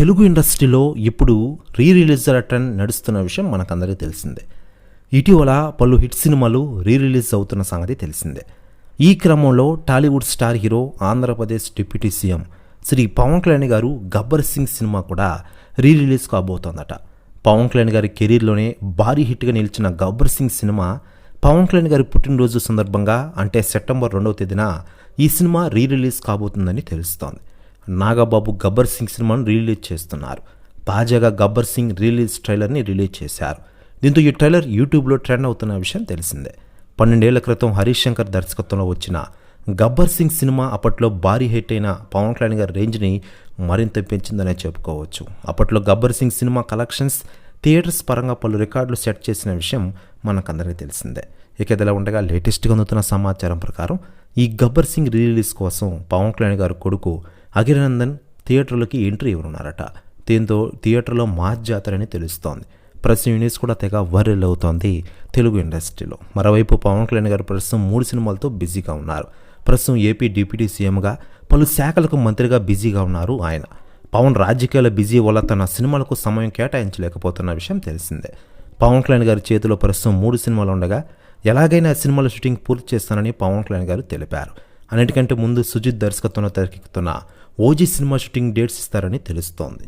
తెలుగు ఇండస్ట్రీలో ఇప్పుడు రీ రిలీజర్ ట్రెండ్ నడుస్తున్న విషయం మనకందరికీ తెలిసిందే. ఇటీవల పలు హిట్ సినిమాలు రీ రిలీజ్ అవుతున్న సంగతి తెలిసిందే. ఈ క్రమంలో Tollywood star hero Andhra Pradesh deputy CM Shri Pawan Kalyan గారు గబ్బర్ సింగ్ సినిమా కూడా రీ రిలీజ్ కాబోతోందట. పవన్ కళ్యాణ్ గారి కెరీర్లోనే భారీ హిట్గా నిలిచిన గబ్బర్ సింగ్ సినిమా పవన్ కళ్యాణ్ గారి పుట్టినరోజు సందర్భంగా అంటే సెప్టెంబర్ రెండవ తేదీన ఈ సినిమా రీ రిలీజ్ కాబోతుందని తెలుస్తోంది. నాగబాబు గబ్బర్ సింగ్ సినిమాను రిలీజ్ చేస్తున్నారు. తాజాగా గబ్బర్ సింగ్ రిలీజ్ ట్రైలర్ని రిలీజ్ చేశారు. దీంతో ఈ ట్రైలర్ యూట్యూబ్లో ట్రెండ్ అవుతున్న విషయం తెలిసిందే. పన్నెండేళ్ళ క్రితం హరీష్ శంకర్ దర్శకత్వంలో వచ్చిన గబ్బర్ సింగ్ సినిమా అప్పట్లో భారీ హిట్ అయిన పవన్ కళ్యాణ్ గారి రేంజ్ని మరింత పెంచిందనే చెప్పుకోవచ్చు. అప్పట్లో Gabbar Singh cinema collections theatres పరంగా పలు రికార్డులు సెట్ చేసిన విషయం మనకందరికీ తెలిసిందే. ఇక ఇదిలా ఉండగా లేటెస్ట్గా అందుతున్న సమాచారం ప్రకారం ఈ గబ్బర్ సింగ్ రిలీజ్ కోసం పవన్ కళ్యాణ్ గారి కొడుకు అఖిలనందన్ థియేటర్లోకి ఎంట్రీ ఇవ్వనున్నారట. దీంతో థియేటర్లో మాస్ జాతరని తెలుస్తోంది. ప్రస్తుతం యూనిట్స్ కూడా తెగ వైరల్ అవుతోంది తెలుగు ఇండస్ట్రీలో. మరోవైపు పవన్ కళ్యాణ్ గారు ప్రస్తుతం మూడు సినిమాలతో బిజీగా ఉన్నారు. ప్రస్తుతం ఏపీ డిప్యూటీ సీఎంగా పలు శాఖలకు మంత్రిగా బిజీగా ఉన్నారు ఆయన. పవన్ రాజకీయాల బిజీ వల్ల తన సినిమాలకు సమయం కేటాయించలేకపోతున్న విషయం తెలిసిందే. పవన్ కళ్యాణ్ గారి చేతిలో ప్రస్తుతం మూడు సినిమాలు ఉండగా ఎలాగైనా సినిమాల షూటింగ్ పూర్తి చేస్తానని పవన్ కళ్యాణ్ గారు తెలిపారు. అన్నిటికంటే ముందు సుజిత్ దర్శకత్వంలో తెరకెక్కుతున్న ఓజీ సినిమా షూటింగ్ డేట్స్ ఇస్తారని తెలుస్తోంది.